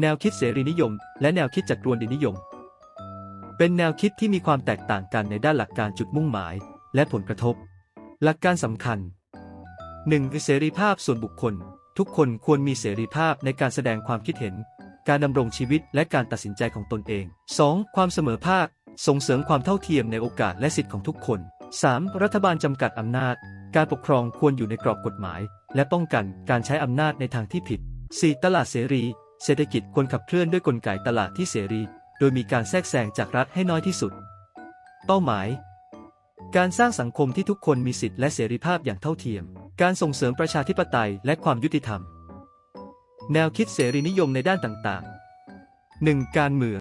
แนวคิดเสรีนิยม และแนวคิดจักรวรรดินิยม เป็นแนวคิดที่มีความแตกต่างกันในด้านหลักการจุดมุ่งหมาย และผลกระทบ หลักการสำคัญ 1. คือเสรีภาพส่วนบุคคล ทุกคนควรมีเสรีภาพในการแสดงความคิดเห็น การดำรงชีวิตและการตัดสินใจของตนเอง 2. ความเสมอภาค ส่งเสริมความเท่าเทียมในโอกาสและสิทธิของทุกคน 3. รัฐบาลจำกัดอำนาจ การปกครองควรอยู่ในกรอบกฎหมาย และป้องกันการใช้อำนาจในทางที่ผิด 4. ตลาดเสรี เศรษฐกิจควรขับเคลื่อนด้วยกลไกตลาดที่เสรี โดยมีการแทรกแซงจากรัฐให้น้อยที่สุด เป้าหมาย การสร้างสังคมที่ทุกคนมีสิทธิและเสรีภาพอย่างเท่าเทียม การส่งเสริมประชาธิปไตยและความยุติธรรม แนวคิดเสรีนิยมในด้านต่างๆ 1. การเมือง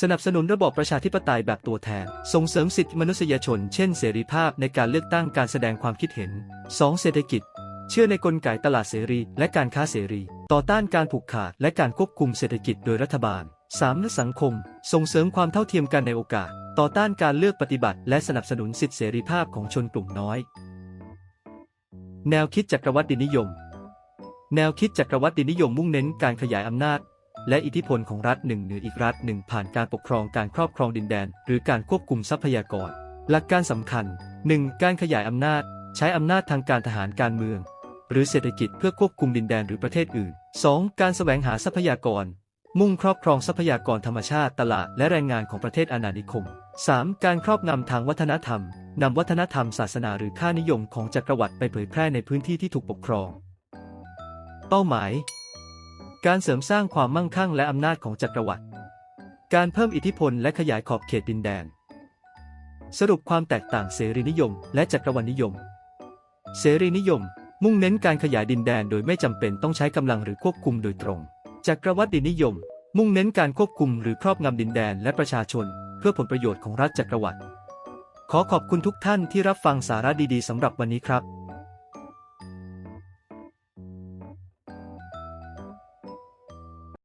สนับสนุนระบอบประชาธิปไตยแบบตัวแทน ส่งเสริมสิทธิมนุษยชน เช่น เสรีภาพในการเลือกตั้งการแสดงความคิดเห็น 2. เศรษฐกิจ เชื่อในกลไกตลาดเสรี และการค้าเสรี ต่อต้านการผูกขาดและการควบคุมเศรษฐกิจโดยรัฐบาล 3. สังคม ส่งเสริมความเท่าเทียมกันในโอกาส ต่อต้านการเลือกปฏิบัติ และสนับสนุนสิทธิเสรีภาพของชนกลุ่มน้อย แนวคิดจักรวรรดินิยม แนวคิดจักรวรรดินิยมมุ่งเน้นการขยายอำนาจ และอิทธิพลของรัฐหนึ่งเหนืออีกรัฐหนึ่งผ่านการปกครองการครอบครองดินแดน หรือการควบคุมทรัพยากร หลักการสำคัญ 1. การขยายอำนาจ ใช้อำนาจทางการทหารการเมือง หรือเศรษฐกิจเพื่อควบคุมดินแดนหรือประเทศอื่น 2. การแสวงหาทรัพยากร มุ่งครอบครองทรัพยากรธรรมชาติตลาดและแรงงานของประเทศอาณานิคม 3. การครอบงำทางวัฒนธรรมนำวัฒนธรรมศาสนาหรือค่านิยมของจักรวรรดิไปเผยแพร่ในพื้นที่ที่ถูกปกครอง เป้าหมาย การเสริมสร้างความมั่งคั่งและอำนาจของจักรวรรดิ การเพิ่มอิทธิพลและขยายขอบเขตดินแดน สรุปความแตกต่างเสรีนิยม และจักรวรรดินิยม เสรีนิยม มุ่งเน้นการขยายดินแดนโดยไม่จำเป็นต้องใช้กำลังหรือควบคุมโดยตรงจักรวรรดินิยม มุ่งเน้นการควบคุมหรือครอบงำดินแดนและประชาชน เพื่อผลประโยชน์ของรัฐจักรวรรดิขอขอบคุณทุกท่านที่รับฟังสาระดีๆสำหรับวันนี้ครับ